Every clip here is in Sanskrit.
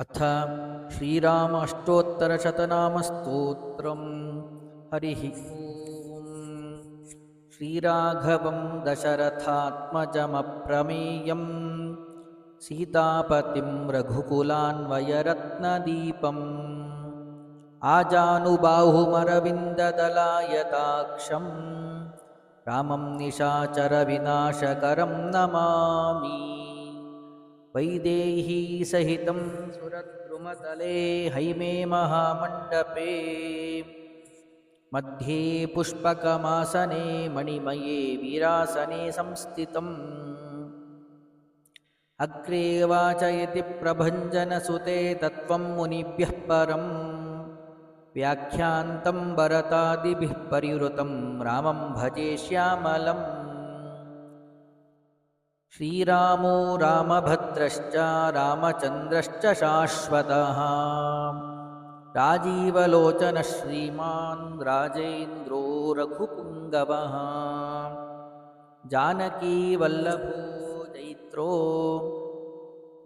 अथ श्रीराम अष्टोत्तरशतनामस्तोत्रं हरिः श्रीराघवं दशरथात्मजमप्रमेयं सीतापतिं रघुकुलान्वयरत्नदीपम्। आजानुबाहुमरविन्ददलायताक्षं रामं निशाचरविनाशकरं नमामि वैदेहीसहितं सुरद्रुमतले हैमे महामण्डपे। मध्ये पुष्पकमासने मणिमये वीरासने संस्थितम् अग्रे वाचयति प्रभञ्जनसुते तत्त्वं मुनिभ्यः परं। व्याख्यान्तं भरतादिभिः परिवृतं। रामं भजे श्यामलम् श्रीरामो रामभद्रश्च रामचन्द्रश्च शाश्वतः। राजीवलोचनः श्रीमान् राजेन्द्रो रघुपुङ्गवः। जानकीवल्लभो जैत्रो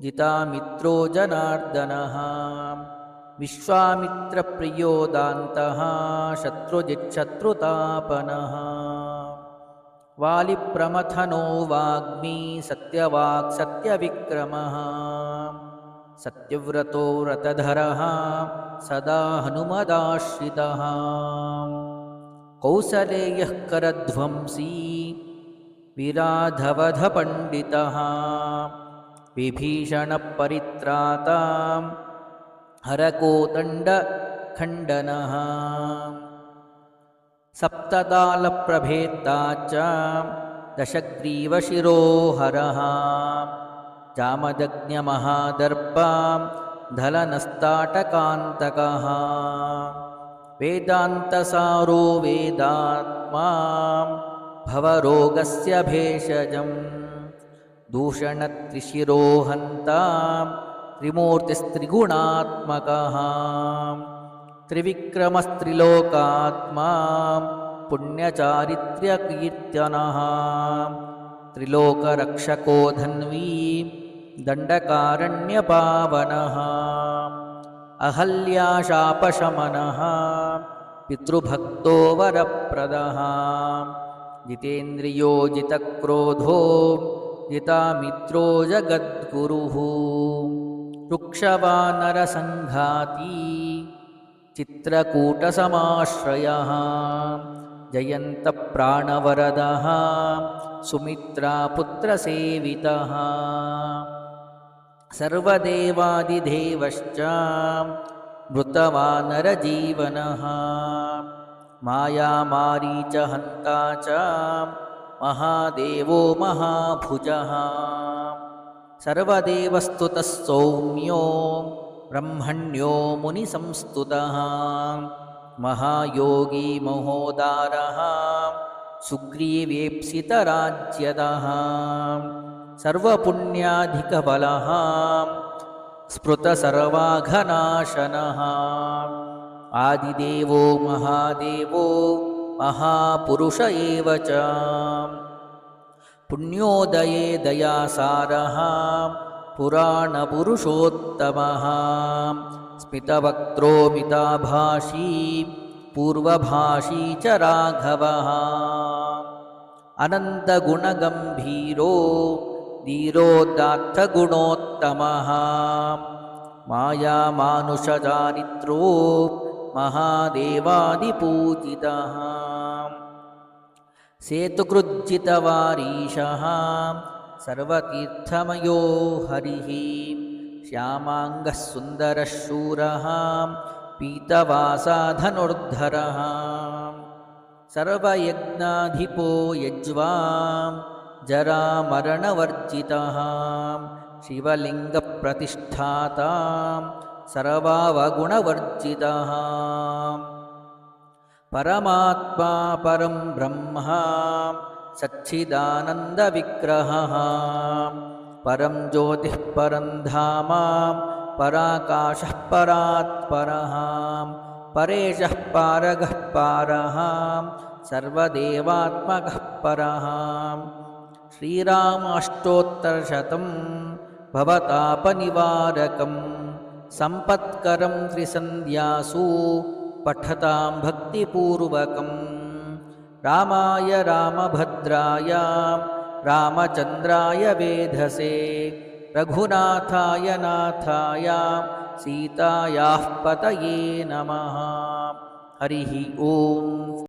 जितामित्रो जनार्दनः। विश्वामित्रप्रियो दान्तः शत्रुजिच्छत्रुतापनः वालिप्रमथनो वाग्मी सत्यवाक् सत्यविक्रमः। सत्यव्रतो व्रतधरः सदा हनुमदाश्रितः। कौसलेयः करध्वंसी विराधवधपण्डितः। विभीषणपरित्रातां हरकोदण्डखण्डनः सप्ततालप्रभेत्ता च दशग्रीवशिरोहरः जामदग्न्यमहादर्पां धलनस्ताटकान्तकः वेदान्तसारो वेदात्मा भवरोगस्य भेषजं दूषणत्रिशिरोहन्तां त्रिमूर्तिस्त्रिगुणात्मकः त्रिविक्रमस्त्रिलोकात्मा पुण्यचारित्र्यकीर्तनः त्रिलोकरक्षको धन्वी दण्डकारण्यपावनः अहल्याशापशमनः पितृभक्तो वरप्रदः जितेन्द्रियो जितक्रोधो जितामित्रो जगद्गुरुः रुक्षवानरसङ्घाती चित्रकूटसमाश्रयः। जयन्तप्राणवरदः। सुमित्रापुत्रसेवितः। सर्वदेवादिदेवश्च। मृतवानरजीवनः। मायामारीचहन्ता च। महादेवो महाभुजः। सर्वदेवस्तुतः सौम्यो ब्रह्मण्यो मुनिसंस्तुतः। महायोगी महोदारः। सुग्रीवेप्सितराज्यदः सर्वपुण्याधिकबलः। स्मृतसर्वाघनाशनः आदिदेवो महादेवो महापुरुष एव च। पुण्योदये दयासारः पुराणपुरुषोत्तमः। स्मितवक्त्रो मिताभाषी पूर्वभाषी च राघवः। अनन्तगुणगम्भीरो धीरोदात्तगुणोत्तमः मायामानुषचारित्रो महादेवादिपूजितः। सेतुकृज्जितवारीशः सर्वतीर्थमयो हरिः श्यामाङ्गः सुन्दरः शूरः पीतवासाधनुर्धरः। सर्वयज्ञाधिपो यज्वां जरामरणवर्जितः। शिवलिङ्गप्रतिष्ठातां सर्वावगुणवर्जितः। परमात्मा परं ब्रह्म सच्चिदानन्दविग्रहः। परं ज्योतिः परं धाम पराकाशः परात्परः परेशः पारगः पारः। सर्वदेवात्मकः परः। श्रीराम अष्टोत्तरशतं भवतापनिवारकं सम्पत्करं त्रिसन्ध्यासु पठतां भक्तिपूर्वकं रामाय रामभद्राय रामचन्द्राय वेधसे रघुनाथाय नाथाय सीतायाः पतये नमः। हरिः ॐ